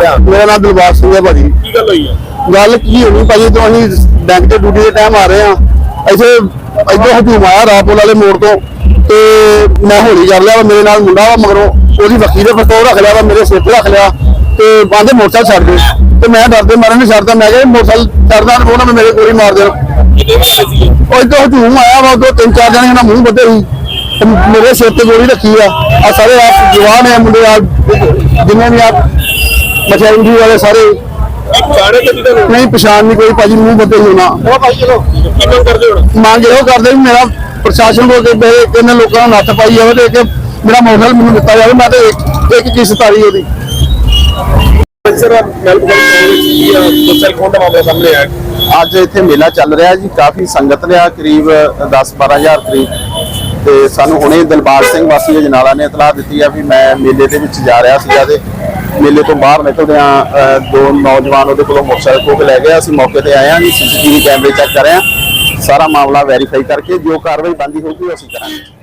ਮੇਰਾ ਨਾਮ ਦਿਲਬਾਗ ਸਿੰਘ ਹੈ ਭਾਜੀ। ਕੀ ਗੱਲ ਹੋਈ ਆ? ਗੱਲ ਕੀ ਹੋਣੀ ਭਾਜੀ ਤੋਂ ਅਸੀਂ ਬੈਂਕ ਤੇ ਡਿਊਟੀ ਦੇ ਟਾਈਮ ਆ ਰਹੇ ਆ ਇੱਥੇ ਇੱਧਰ ਹਜੂਮ ਆਇਆ ਰਾਪੋਲ ਵਾਲੇ ਮੋੜ ਤੋਂ ਤੇ ਮੈਂ ਹੌਲੀ ਕਰ ਲਿਆ ਮੇਰੇ ਨਾਲ ਮੁੰਡਾ ਵਾ ਮਗਰੋਂ ਉਹਦੀ ਵੱਖੀ ਦੇ ਪਿਸਤੌਲ ਰੱਖ ਲਿਆ ਵਾ ਮੇਰੇ ਸਿਰ ਤੇ ਰੱਖ ਲਿਆ ਤੇ ਬਾਂਦੇ ਮੋਟਰਸਾਈਕਲ ਛੱਡ ਦੇ ਤੇ ਮੈਂ ਡਰਦੇ ਮਾਰੇ ਨਹੀਂ ਛੱਡਦਾ ਮੈਂ ਕਿਹਾ ਮੋਟਰਸਾਈਕਲ ਛੱਡਦਾ ਤਾਂ ਉਹਨਾਂ ਨੇ ਮੇਰੇ ਗੋਲੀ ਮਾਰ ਦੇਣ। ਉਹ ਇੱਧਰ ਹਜੂਮ ਆਇਆ ਵਾ ਉਦੋਂ ਤਿੰਨ ਚਾਰ ਜਣੇ ਇਹਨਾਂ ਮੂੰਹ ਬੱਧੇ ਸੀ। ਤੇ ਮੇਰੇ ਸਿਰ ਤੇ ਗੋਲੀ ਰੱਖੀ ਆ। ਆ ਸਾਰੇ ਆਪ ਜਵਾਨ ਹੈ ਮੁੰਡੇ ਆ ਜਿੰਨੇ ਵੀ ਆ ਮਚਾਈ ਵਾਲੇ ਸਾਰੇ। ਇੱਕ ਚਾੜੇ ਤੇ ਨਹੀਂ, ਪਛਾਣ ਨਹੀਂ ਕੋਈ, ਭਾਜੀ, ਮੂੰਹ ਬੱਦੇ ਹੋਣਾ। ਉਹ ਭਾਈ ਚਲੋ ਕੀ ਮੰਗ ਕਰਦੇ ਹੋ ਮੰਗ ਇਹੋ ਕਰਦੇ ਵੀ ਮੇਰਾ ਪ੍ਰਸ਼ਾਸਨ ਕੋਲ ਮੇਰੇ ਇਹਨਾਂ ਲੋਕਾਂ ਨੂੰ ਨੱਥ ਪਾਈ ਜਾਵੇ ਤੇ ਕਿ ਮੇਰਾ ਮੋਬਾਈਲ ਮੈਨੂੰ ਦਿੱਤਾ ਜਾਵੇ, ਮੈਂ ਤੇ ਇੱਕ ਇੱਕ ਕਿਸ਼ਤ ਤਾਰੀ ਉਹਦੀ। ਸਰ ਮੈਲਬਨ ਵਿੱਚ ਕੀ ਆ ਦਾ ਮਾਮਲਾ ਸਾਹਮਣੇ ਆਇਆ ਅੱਜ ਇੱਥੇ ਮੇਲਾ ਚੱਲ ਰਿਹਾ ਜੀ, ਕਾਫੀ ਸੰਗਤ ਰਿਹਾ ਕਰੀਬ 10-12000 ਕਰੀਬ। ਤੇ ਸਾਨੂੰ ਹੁਣੇ ਦਿਲਬਾਗ ਸਿੰਘ ਵਾਸੀ ਅਜਨਾਲਾ ਨੇ ਇਤਲਾਹ ਦਿੱਤੀ ਆ ਵੀ ਮੈਂ ਮੇਲੇ ਦੇ ਵਿੱਚ ਜਾ ਰਿਹਾ ਸੀਗਾ ਤੇ ਮੇਲੇ ਤੋਂ ਬਾਹਰ ਨਿਕਲਦਿਆਂ ਅ, ਦੋ ਨੌਜਵਾਨ ਉਹਦੇ ਕੋਲੋਂ ਮੋਟਰਸਾਈਕਲ ਖੋਹ ਕੇ ਲੈ ਗਏ। ਅਸੀਂ ਮੌਕੇ ਤੇ ਆਏ ਹਾਂ ਜੀ ਸੀਸੀਟੀਵੀ ਕੈਮਰੇ ਚੈੱਕ ਕਰ ਰਹੇ ਹਾਂ। ਸਾਰਾ ਮਾਮਲਾ ਵੈਰੀਫਾਈ ਕਰਕੇ ਜੋ ਕਾਰਵਾਈ ਬੰਦੀ ਹੋਊਗੀ ਉਹ ਅਸੀਂ ਕਰਾਂਗੇ।